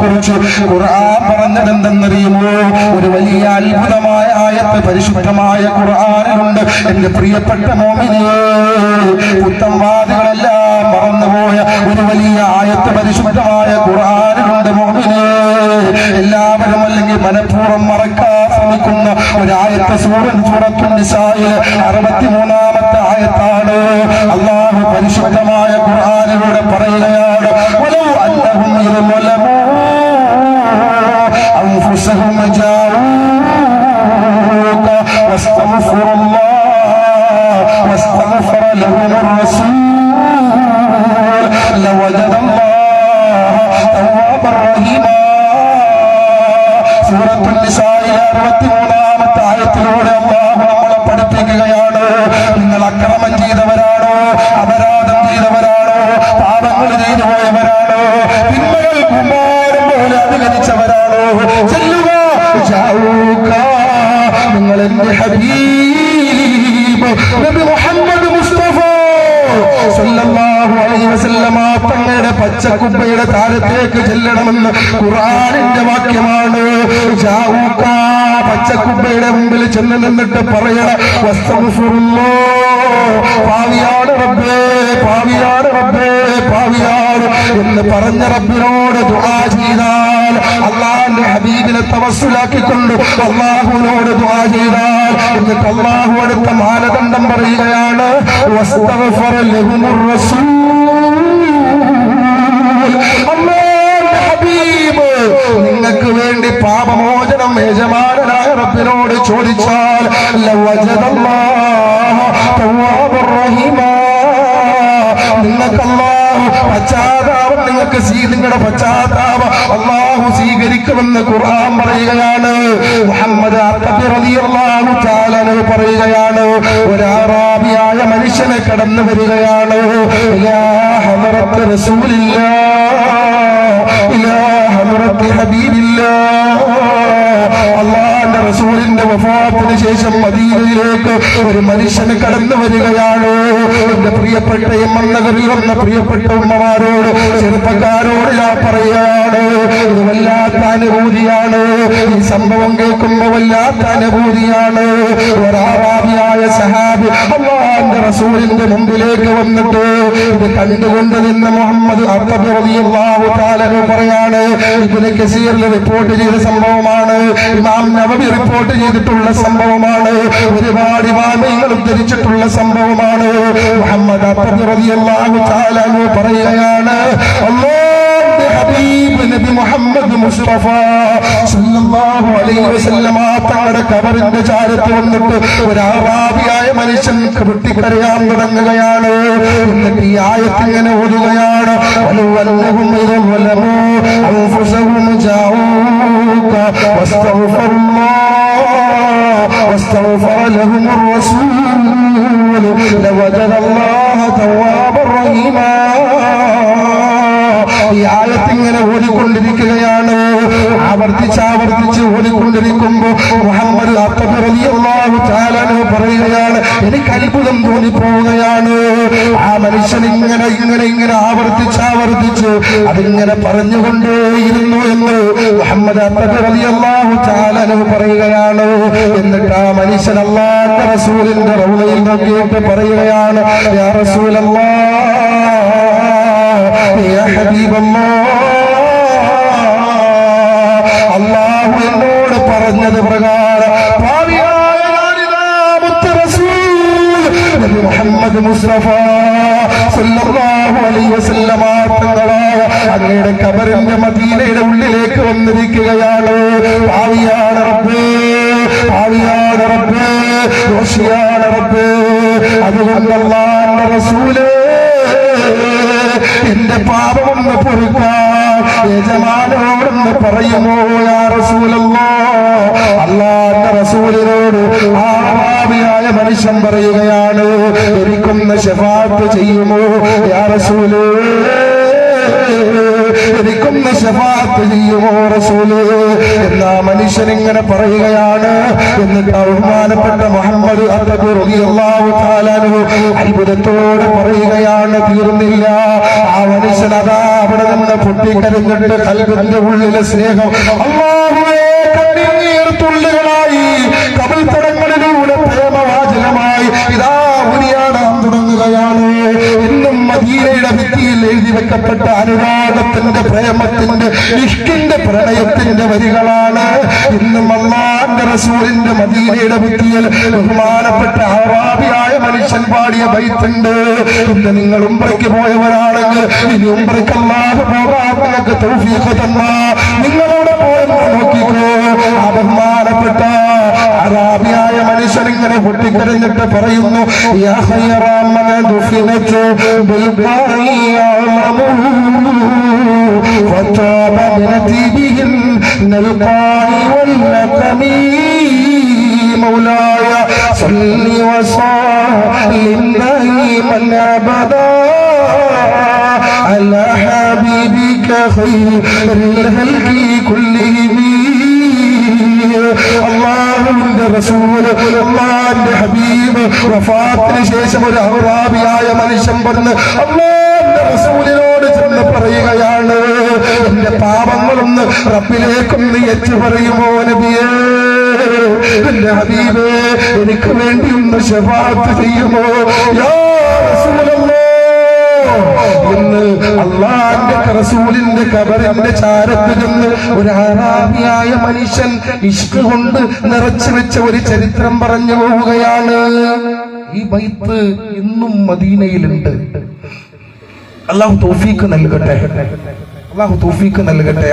കുറിച്ച് ഖുർആൻ പറഞ്ഞത് ഒരു വലിയ അത്ഭുതമായ ആയത്ത് പരിശുദ്ധമായ ഖുർആനിലുണ്ട്. എന്റെ പ്രിയപ്പെട്ട മോമിനെ പുത്തംവാദികളെല്ലാം മറന്നുപോയ ഒരു വലിയ ആയത്ത് പരിശുദ്ധമായ ഖുർആനിലുണ്ട് മോമിനെ. എല്ലാവരും അല്ലെങ്കിൽ മനഃപൂർവം മറക്കാൻ ശ്രമിക്കുന്ന ഒരായത്ത് സൂറൻ സൂറത്തുൻ നിസായിലെ അറുപത്തിമൂന്നാമത്തെ ആയത്താണ്. അള്ളാഹു പരിശുദ്ധമായ അറുപത്തിമൂന്നാമത്തെ ആയത്തിലൂടെ അള്ളാഹു നമ്മളെ പഠിപ്പിക്കുകയാണ്. നിങ്ങൾ അക്രമം ചെയ്തവരാണോ? അപരാധം ചെയ്തവരാണോ? പാപങ്ങൾ ചെയ്തു പോയവരാണോ തിന്മകൾ കുമാരം പോലെ അനുകരിച്ചവരാണോ ചെല്ലുക നിങ്ങൾ എന്റെ ഹബീബ് മുഹമ്മദ് മുസ്തഫ സല്ലല്ലാഹു അലൈഹി വസല്ലമ തങ്ങളുടെ പച്ചക്കുപ്പയുടെ താരത്തേക്ക് ചെല്ലണമെന്ന് ഖുർആനിന്റെ വാക്യമാണ്. പച്ചക്കുപ്പയുടെ മുമ്പിൽ ചെന്ന് നിന്നിട്ട് പറയണ വസ്തഗ്ഫിറുല്ലാ പാവിയാണ് റബ്ബേ പാവിയാണ് റബ്ബേ പാവിയാണ് എന്ന് പറഞ്ഞ റബ്ബിനോട് ദുആ ചെയ്താൽ അള്ളാഹിന്റെ ഹബീബിനെ തവസ്സുലാക്കിക്കൊണ്ട് അള്ളാഹുവിനോട് ദുആ ചെയ്താൽ എന്നിട്ട് അള്ളാഹു അടുത്ത മാനദണ്ഡം പറയുകയാണ് വസ്തഗ്ഫറ റസൂൽ. നിങ്ങൾക്ക് വേണ്ടി പാപമോചനം യജമാനായ റബ്ബിനോട് ചോദിച്ചാൽ ലവജദല്ലാഹ തവ്വാബുർ നിങ്ങൾക്ക് അല്ലാഹു പശ്ചാത്താപം നിങ്ങൾക്ക് നിങ്ങളുടെ പശ്ചാത്താപം അള്ളാഹു സ്വീകരിക്കുമെന്ന് ഖുർആൻ പറയുകയാണ്. മുഹമ്മദ് പറയുകയാണ് ഒരു അറാബിയായ മനുഷ്യനെ കടന്നു വരികയാണ്. ഇലാ ഹബീബില്ലാഹ് അള്ളാന്റെ റസൂലിന്റെ വഫാത്തിന് ശേഷം മദീനയിലേക്ക് ഒരു മനുഷ്യന് കടന്നു വരികയാണ്. എന്റെ പ്രിയപ്പെട്ട എമ്മണ്ണകരിൽ വന്ന പ്രിയപ്പെട്ട ഉമ്മമാരോട് ചെറുപ്പക്കാരോട് ഞാൻ പറയുകയാണ് ഇത് വല്ലാത്ത അനുഭൂതിയാണ്. ഈ സംഭവം കേൾക്കുമ്പോ വല്ലാത്ത അനുഭൂതിയാണ്. ഒരാവാദിയായ സഹാബി അള്ളാന്റെ റസൂലിന്റെ മുമ്പിലേക്ക് വന്നിട്ട് ഇത് കണ്ടുകൊണ്ട് നിന്ന് മുഹമ്മദ് തആല പറയാണ് ഇതിന് കസീറിൽ റിപ്പോർട്ട് ചെയ്ത സംഭവമാണ്. ഇമാം നവബി റിപ്പോർട്ട് ചെയ്തിട്ടുള്ള സംഭവമാണ്. ഒരുപാട് ഒരുപാട് ഇമാമിങ്ങൾ ഉദ്ധരിച്ചിട്ടുള്ള സംഭവമാണ്. മുഹമ്മദ് പറയുകയാണ് അള്ളോ ഹബീബ് നബി മുഹമ്മദ് മുസ്തഫ സല്ലല്ലാഹു അലൈഹി വസല്ലമ തങ്ങളുടെ കബറിന്റെ ചാരത്ത് വന്നിട്ട് ഒരു അറാബിയായ മനുഷ്യൻ വെട്ടിക്കരയാൻ തുടങ്ങുകയാണ്. എന്നിട്ട് ഈ ആയത്ത് ഇങ്ങനെ ഓടുകയാണ് വല്ലവല്ലഹും ഇദം വലമു അൻഫുസഹും ജാഊക لهم الرسول لوجد الله توابا رحيما ഈ ആയത്ത് ഇങ്ങനെ ഓടിക്കൊണ്ടിരിക്കുകയാണ് ആവർത്തിച്ച് ആവർത്തിച്ച് ഓടിക്കൊണ്ടിരിക്കുമ്പോ മുഹമ്മദ് അത്തബ് റളിയല്ലാഹു തആല അൻഹു പറയുകയാണ് എനിക്ക് അത്ഭുതം തോന്നിപ്പോവുകയാണ് ആ മനുഷ്യൻ ഇങ്ങനെ ഇങ്ങനെ ഇങ്ങനെ ആവർത്തിച്ച് ആവർത്തിച്ച് അതിങ്ങനെ പറഞ്ഞുകൊണ്ടേയിരുന്നു എന്ന് മുഹമ്മദ് അത്തബ് റളിയല്ലാഹു തആല റഹ്മാനവ് പറയുകയാണ്. എന്നിട്ട് ആ മനുഷ്യൻ അള്ളാഹ് റസൂലിന്റെ റൗളയിൽ നോക്കിയിട്ട് പറയുകയാണ് യാ റസൂലല്ലാ യാ ഹബീബല്ലാ അള്ളാഹു എന്നോട് പറഞ്ഞത് പ്രകാരം മുഹമ്മദ് മുസ്തഫ സല്ലല്ലാഹു അലൈഹി വസല്ലമ തങ്ങളായ അങ്ങയുടെ കബറിന്റെ മദീനയുടെ ഉള്ളിലേക്ക് വന്നിരിക്കുകയാണ്. ഭാവിയാണ് റബ്ബേ ഭാവിയാണ് റബ്ബേ ദോഷിയാണ് റബ്ബേ. അതുകൊണ്ട് അള്ളാന്റെ റസൂലേ എന്റെ പാപമൊന്ന് പൊറുക്കാൻ യജമാനോടൊന്ന് പറയുമോ യാ റസൂലല്ലോ? അള്ളാന്റെ റസൂലിനോട് ആ പാപിയായ മനുഷ്യൻ പറയുകയാണ് എനിക്കൊന്ന് ഷഫാത്ത് ചെയ്യുമോ യാ റസൂലേ? എനിക്കൊന്ന് ശഫാത്ത് ചെയ്യുമോ റസൂൽ? എന്നാ മനുഷ്യൻ ഇങ്ങനെ പറയുകയാണ്. എന്നിട്ട് ബഹുമാനപ്പെട്ട മുഹമ്മദ് അത്ഭുതത്തോടെ പറയുകയാണ് തീർന്നില്ല. ആ മനുഷ്യൻ അതാ അവിടെ നിന്ന് പൊട്ടിക്കരഞ്ഞിട്ട് കൽവിന്റെ ഉള്ളിലെ സ്നേഹം അള്ളാഹുവേ കണ്ണീർ പ്രേമവാചകമായി ഇതാ ഉരിയാടാൻ തുടങ്ങുകയാണ്. ഇന്നും മദീനയുടെ ഭിത്തിയിൽ എഴുതി വെക്കപ്പെട്ട അനുരാഗത്തിന്റെ പ്രേമത്തിന്റെ ഇഷ്കിന്റെ പ്രണയത്തിന്റെ വരികളാണ്. ഇന്നും അള്ളാന്റെ റസൂലിന്റെ മദീനയുടെ ബുദ്ധിയിൽ ബഹുമാനപ്പെട്ട ആറാബിയായ മനുഷ്യൻ പാടിയ ബൈത്തുണ്ട്. ഇന്ന് നിങ്ങൾ ഉംറയ്ക്ക് പോയവരാണെങ്കിൽ ഇനി ഉംബ്രയ്ക്ക് അല്ലാതെ നിങ്ങൾക്ക് തൗഫീഖ് തന്ന. നിങ്ങളോട് പോയെന്ന് നോക്കിക്കോ. ആ ബഹുമാനപ്പെട്ട അറാബിയായ മനുഷ്യൻ ഇങ്ങനെ പൊട്ടിക്കരഞ്ഞിട്ട് പറയുന്നു യാ ഖൈറ മൻ ബിൽ ബിൽബായി صل وسلم دائما ابدا على حبيبك خير الهلك كلهم അള്ളാഹുവിന്റെ റസൂല് അള്ളാന്റെ ഹബീബ് വഫാത്തിന് ശേഷം ഒരു അഹ്റാബിയായ മനുഷ്യൻ വന്ന് അള്ളാന്റെ റസൂലിനോട് ചെന്ന് പറയുകയാണ് എന്റെ പാപങ്ങളൊന്ന് റബ്ബിലേക്കൊന്ന് എച്ചു പറയുമോ നബിയേ എന്റെ ഹബീബേ എനിക്ക് വേണ്ടി ഒന്ന് ശപാർത്ഥ ചെയ്യുമോ? ഇന്ന് അള്ളാന്റെ റസൂലിന്റെ കബറിന്റെ ചാരത്ത് നിന്ന് ഒരു ആരാധിയായ മനുഷ്യൻ ഇഷ്ക കൊണ്ട് നിറച്ചു വെച്ച ഒരു ചരിത്രം പറഞ്ഞു പോവുകയാണ്. ഈ ബൈത്ത് ഇന്നും മദീനയിലുണ്ട്. അള്ളാഹു തോഫീക്ക് നൽകട്ടെ. അള്ളാഹു തോഫീക്ക് നൽകട്ടെ.